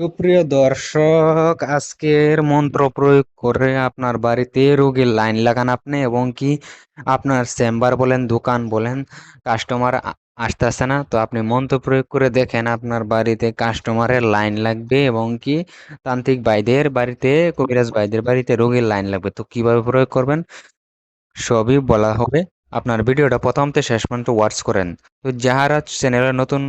সুপ্রিয় দর্শক, আজকের মন্ত্র প্রয়োগ করে আপনার বাড়িতে রোগীর লাইন লাগান আপনি এবং কি আপনার চেম্বার বলেন, দোকান বলেন, কাস্টমার আসতেছে না। তো আপনি মন্ত্র প্রয়োগ করে দেখেন আপনার বাড়িতে কাস্টমারের লাইন লাগবে এবং কি তান্ত্রিক ভাইদের বাড়িতে, কবিরাজ ভাইদের বাড়িতে রোগীর লাইন লাগবে। তো কীভাবে প্রয়োগ করবেন? সবই বলা হবে। আপনার ভিডিওটা প্রথম থেকে শেষ পর্যন্ত ওয়াচ করেন। তো যাহারা চ্যানেলে নতুন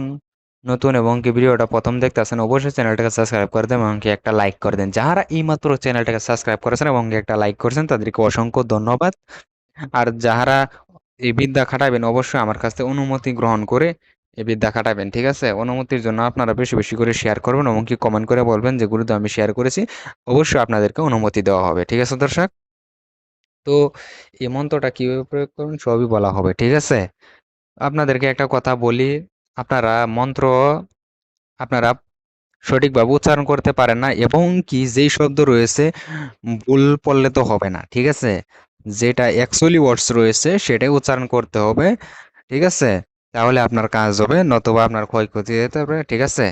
নতুন এবং কি ভিডিওটা প্রথম দেখতেছেন অবশ্যই চ্যানেলটাকে সাবস্ক্রাইব করে দেন এবং কি একটা লাইক করে দেন। যারা এইমাত্র চ্যানেলটাকে সাবস্ক্রাইব করেছেন এবং একটা লাইক করেছেন, তাদেরকে অসংখ্য ধন্যবাদ। আর যাহারা এই বিদ্যা খাটাবেন অবশ্যই আমার কাছ থেকে অনুমতি গ্রহণ করে এই বিদ্যা খাটাবেন ঠিক আছে? অনুমতির জন্য আপনারা বেশি বেশি করে শেয়ার করবেন এবং কি কমেন্ট করে বলবেন যে গুরুত্ব আমি শেয়ার করেছি। অবশ্যই আপনাদেরকে অনুমতি দেওয়া হবে, ঠিক আছে দর্শক? তো এই মন্ত্রটা কীভাবে প্রয়োগ করবেন, সবই বলা হবে, ঠিক আছে? আপনাদেরকে একটা কথা বলি আপনারা মন্ত্র আপনারা সঠিকভাবে উচ্চারণ করতে পারেন না এবং কি যেই শব্দ রয়েছে, ভুল পড়লে তো হবে না, ঠিক আছে? যেটা অ্যাকচুয়ালি ওয়ার্ডস রয়েছে সেটাই উচ্চারণ করতে হবে, ঠিক আছে? তাহলে আপনার কাজ হবে, নতুবা আপনার ক্ষয়ক্ষতি যেতে পারে, ঠিক আছে?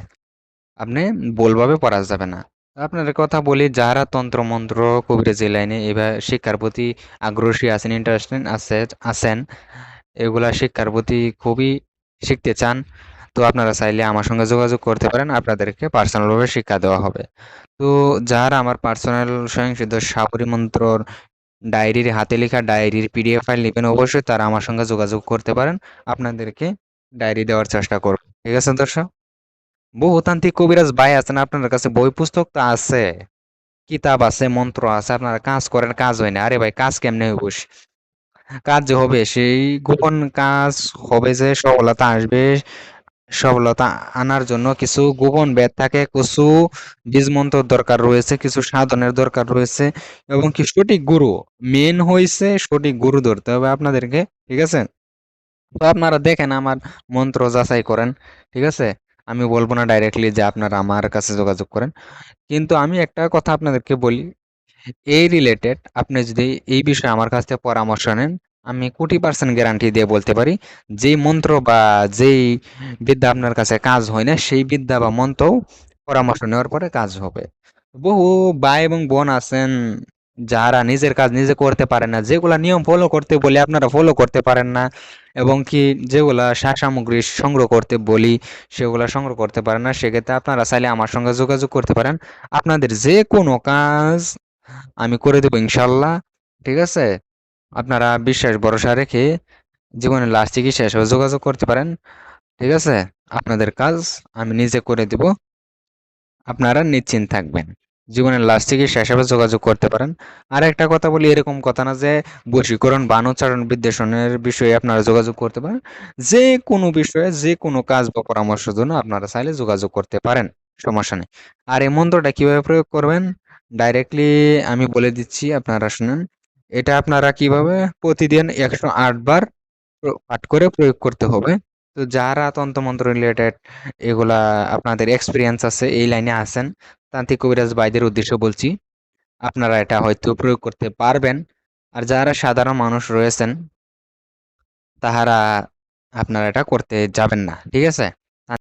আপনি ভুলভাবে পড়া যাবে না। আপনাদের কথা বলি, যারা তন্ত্র মন্ত্র কবিরাজি লাইনে এবার শিক্ষার প্রতি আগ্রহী আছেন ইন্টারেস্টেড আছে, আছেন, এগুলা শিক্ষার প্রতি খুবই শিখতে চান, তো আপনারা চাইলে আমার সঙ্গে যোগাযোগ করতে পারেন। আপনাদেরকে পার্সোনালভাবে শিক্ষা দেওয়া হবে। তো যারা আমার পার্সোনাল স্বয়ংসিদ্ধ সাবরী মন্ত্রর ডায়েরির, হাতে লেখা ডায়েরির পিডিএফ ফাইল নেবেন, অবশ্যই তারা আমার সঙ্গে যোগাযোগ করতে পারেন। আপনাদেরকে ডায়েরি দেওয়ার চেষ্টা করব। ঠিক আছে, দর্শক? বহুতান্ত্রিক কবিরাজ ভাই আছেন আপনার কাছে বই পুস্তক তো আছে, কিতাব আছে, মন্ত্র আছে, আপনারা কাজ করেন, কাজ হয় না। আরে ভাই, কাজ কেমনে হইব কাজ যে হবে, সেই গোপন কাজ হবে যে সফলতা আসবে, সফলতা আনার জন্য কিছু গোপন বেদ থাকে, কিছু বীজ মন্ত্র দরকার রয়েছে, কিছু সাধনের দরকার রয়েছে এবং কি সঠিক গুরু মেন হয়েছে সঠিক গুরু ধরতে হবে আপনাদেরকে, ঠিক আছে? তো আপনারা দেখেন আমার মন্ত্র যাচাই করেন, ঠিক আছে? আমি বলব না ডাইরেক্টলি যে আপনারা আমার কাছে যোগাযোগ করেন, কিন্তু আমি একটা কথা আপনাদেরকে বলি এই রিলেটেড আপনি যদি এই বিষয়ে আমার কাছ থেকে পরামর্শ নেন, আমি কোটি পার্সেন্ট গ্যারান্টি দিয়ে বলতে পারি, যেই মন্ত্র বা যেই বিদ্যা আপনার কাছে কাজ হয় না, সেই বিদ্যা বা মন্ত্রও পরামর্শ নেওয়ার পরে কাজ হবে। বহু ভাই এবং বোন আছেন, যারা নিজের কাজ নিজে করতে পারে না, যেগুলা নিয়ম ফলো করতে বলি, আপনারা ফলো করতে পারেন না, এবং কি যেগুলা সা সামগ্রী সংগ্রহ করতে বলি, সেগুলা সংগ্রহ করতে পারেন না, সেক্ষেত্রে আপনারা চাইলে আমার সঙ্গে যোগাযোগ করতে পারেন। আপনাদের যে কোনো কাজ আমি করে দেবো ইনশাল্লাহ, ঠিক আছে? আপনারা বিশ্বাস, ভরসা রেখে জীবনের লাস্ট চিকিৎসা হিসেবে যোগাযোগ করতে পারেন, ঠিক আছে? আপনাদের কাজ আমি নিজে করে দেব, আপনারা নিশ্চিন্ত থাকবেন। জীবনের লাস্ট চিকিৎসা হিসেবে যোগাযোগ করতে পারেন। আর একটা কথা বলি, এরকম কথা না যে বশীকরণ বানোচ্চারণ বিদ্বেষণের বিষয়ে আপনারা যোগাযোগ করতে পারেন। যে কোনো বিষয়ে, যে কোনো কাজ বা পরামর্শের জন্য আপনারা চাইলে যোগাযোগ করতে পারেন, সমস্যা নেই। আর এই মন্ত্রটা কীভাবে প্রয়োগ করবেন? ডাইরেক্টলি আমি বলে দিচ্ছি আপনারা শুনেন। এটা আপনারা কীভাবে? প্রতিদিন একশো আট বার পাঠ করে প্রয়োগ করতে হবে। তো যারা তন্ত্রমন্ত্র রিলেটেড এগুলা আপনাদের এক্সপিরিয়েন্স আছে, এই লাইনে আছেন, তান্ত্রিক কবিরাজ বাইদের উদ্দেশ্য বলছি, আপনারা এটা হয়তো প্রয়োগ করতে পারবেন। আর যারা সাধারণ মানুষ রয়েছেন, তাহারা আপনারা এটা করতে যাবেন না, ঠিক আছে?